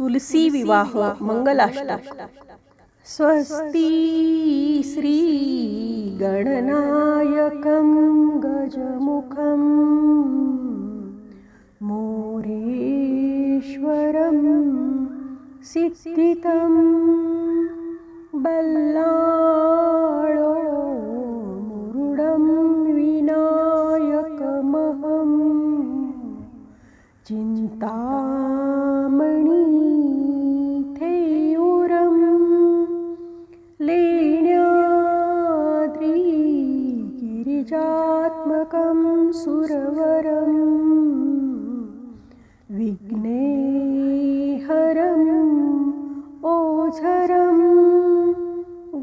तुलसी विवाह मंगलाष्टक। स्वस्ती श्री गणनायकं गजमुखं। मोरेश्वरं सिद्धितं बल्लाळो चिंतामणी थेयुरं लेण्याद्री गिरिजात्मकं सुरवरं विघ्नेहरम् ओझरं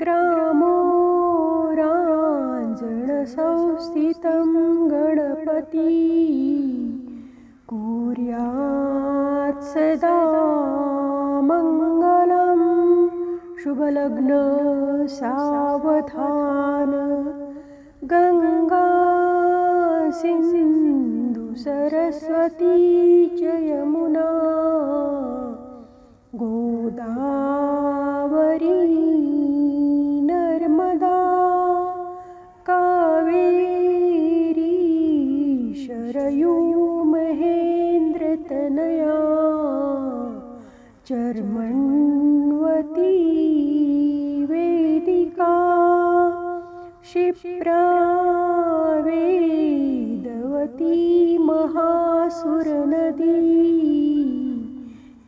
ग्रामोराञ्जनसंस्थितं गणपती। कुर्यात् सदा मङ्गलं शुभलग्न सावधान गङ्गा सिन्धु सरस्वती च यमुना गोदावरी चर्मण्वती वेदिका क्षिप्रावेदवती महासुरनदी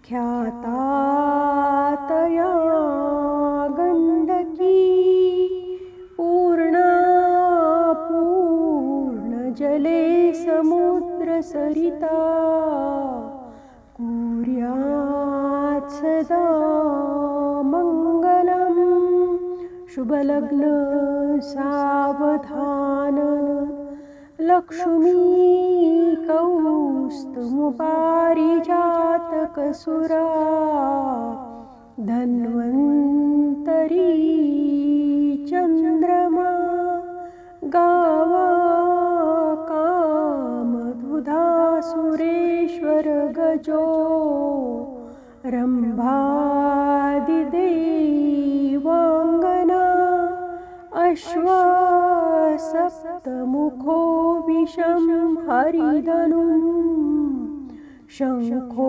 ख्यातातया गण्डकी पूर्णा पूर्णजले समुद्रसरिता सदा मङ्गलम्। शुभलग्न सावधानन लक्ष्मी कौस्तु धन्वन्त रम्भादिदेवाङ्गना अश्वसप्तमुखो विषं हरिधनुं शङ्खोऽमृतं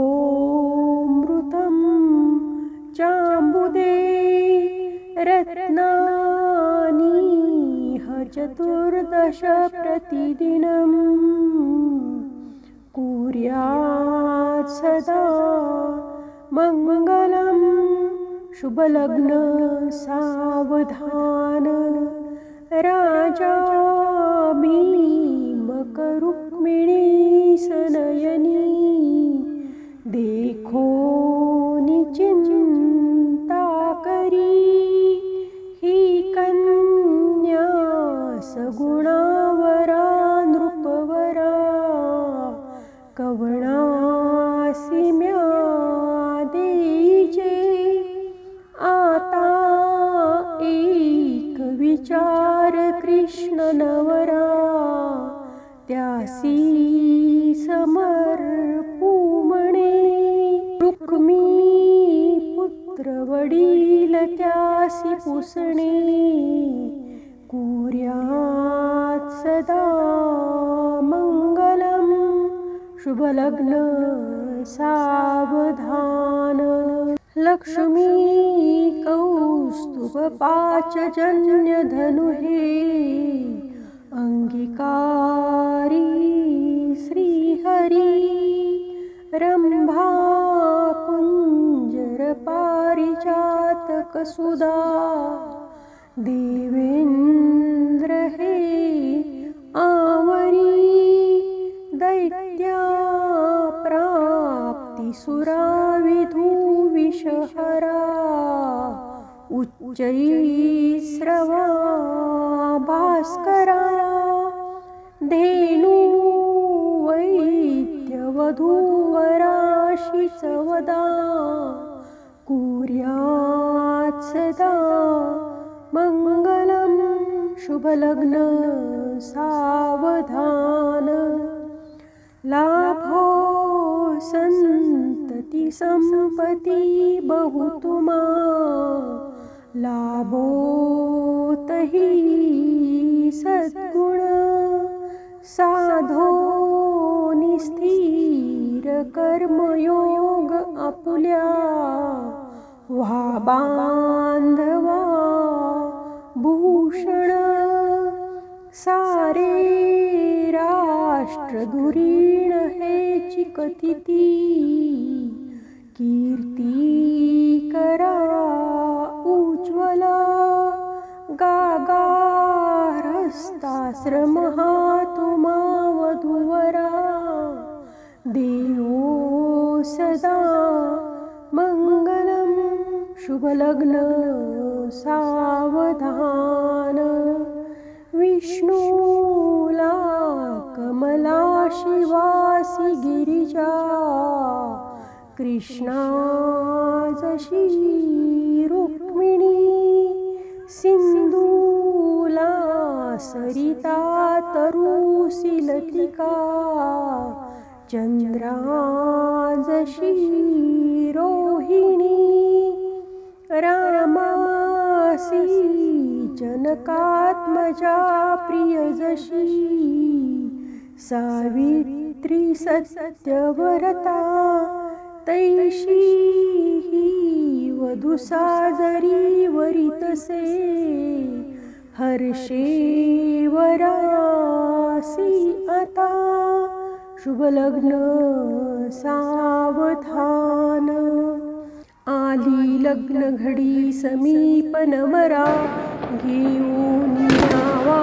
चाम्बुदे रत्नानीह चतुर्दश प्रतिदिनम् कुर्यात् सदा मङ्गलं शुभलग्न सावधान। राजा भीमकरुक्मिणी सनयनी। देखो निचिन्ता करी। ही कन्या सगुणावरा नृपवरा। कवणासिम्या म्या आता एक विचार कृष्ण नवरा त्यासी समर्पू म्हणे रुक्मी पुत्र वडील त्यासी पुसणे. कुर्यात् सदा मङ्गलं शुभलग्न सावधान। लक्ष्मी कौस्तुभपाचजन्यधनुहे। अङ्गीकारी श्रीहरी। रम्भा कुञ्जरपारिजातकसुधा देवेन्द्र हे प्राप्तिसुराविधूविषहरा उच्चैस्रवा भास्करा। धेनु वैद्यवधूवराशि चवदा कुर्यात् सदा मङ्गलं शुभलग्न सावधान। लाभो संतती संपती बहु तुमा लाभोतही सद्गुण साधो निस्थिर कर्मयोग आपुल्या व्हा बांधवा भूषण सारे राष्ट्र कथिती कीर्ती करा उज्ज्वला गागारस्ताश्रमहा तुमा वधूवरा. देवो सदा मङ्गलं शुभलग्न सावधान. विष्णूला कमला शिवासी गिरिजा कृष्णा जशी रुक्मिणी सिंधूला सरिता तरुसी लतिका चंद्रा जशी रोहिणी रामासी जनकात्मजा प्रिय जशी सावित्री सत्यव्रता तैशी ही वधू साजरी वरितसे। हर्षे वरासी आता शुभलग्न सावधान। आली लग्न घडी समीपन मरा घेऊन यावा